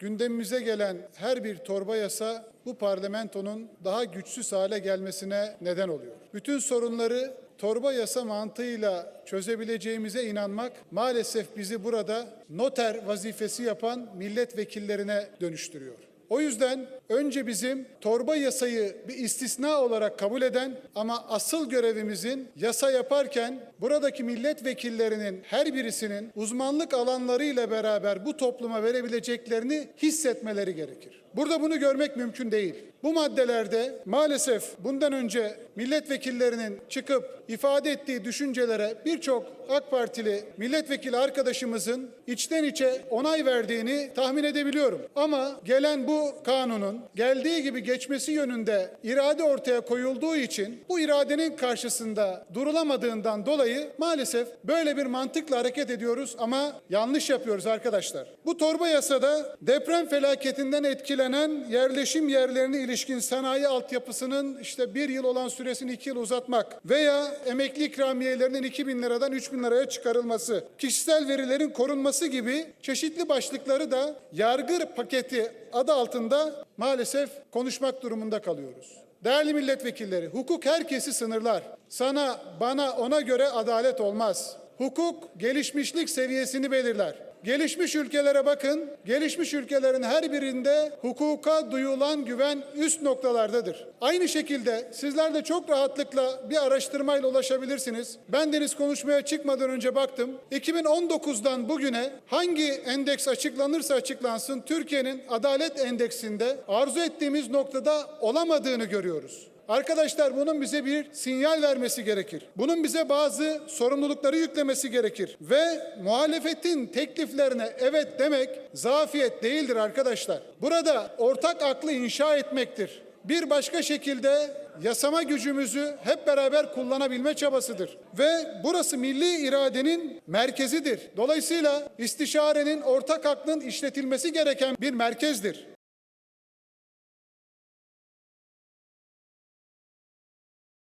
gündemimize gelen her bir torba yasa bu parlamentonun daha güçsüz hale gelmesine neden oluyor. Bütün sorunları torba yasa mantığıyla çözebileceğimize inanmak maalesef bizi burada noter vazifesi yapan milletvekillerine dönüştürüyor. O yüzden önce bizim torba yasayı bir istisna olarak kabul eden ama asıl görevimizin yasa yaparken buradaki milletvekillerinin her birisinin uzmanlık alanlarıyla beraber bu topluma verebileceklerini hissetmeleri gerekir. Burada bunu görmek mümkün değil. Bu maddelerde maalesef bundan önce milletvekillerinin çıkıp ifade ettiği düşüncelere birçok AK Partili milletvekili arkadaşımızın içten içe onay verdiğini tahmin edebiliyorum. Ama gelen bu kanunun geldiği gibi geçmesi yönünde irade ortaya koyulduğu için bu iradenin karşısında durulamadığından dolayı maalesef böyle bir mantıkla hareket ediyoruz ama yanlış yapıyoruz arkadaşlar. Bu torba yasada deprem felaketinden etkilenen yerleşim yerlerine ilişkin sanayi altyapısının işte bir yıl olan süresini iki yıl uzatmak veya emekli ikramiyelerinin 2 bin liradan 3 bin liraya çıkarılması, kişisel verilerin korunması gibi çeşitli başlıkları da yargı paketi adı altında maalesef konuşmak durumunda kalıyoruz. Değerli milletvekilleri, hukuk herkesi sınırlar. Sana, bana, ona göre adalet olmaz. Hukuk gelişmişlik seviyesini belirler. Gelişmiş ülkelere bakın. Gelişmiş ülkelerin her birinde hukuka duyulan güven üst noktalardadır. Aynı şekilde sizler de çok rahatlıkla bir araştırmayla ulaşabilirsiniz. Ben deniz konuşmaya çıkmadan önce baktım. 2019'dan bugüne hangi endeks açıklanırsa açıklansın Türkiye'nin adalet endeksinde arzu ettiğimiz noktada olamadığını görüyoruz. Arkadaşlar bunun bize bir sinyal vermesi gerekir. Bunun bize bazı sorumlulukları yüklemesi gerekir. Ve muhalefetin tekliflerine evet demek zafiyet değildir arkadaşlar. Burada ortak aklı inşa etmektir. Bir başka şekilde yasama gücümüzü hep beraber kullanabilme çabasıdır. Ve burası milli iradenin merkezidir. Dolayısıyla istişarenin ortak aklın işletilmesi gereken bir merkezdir.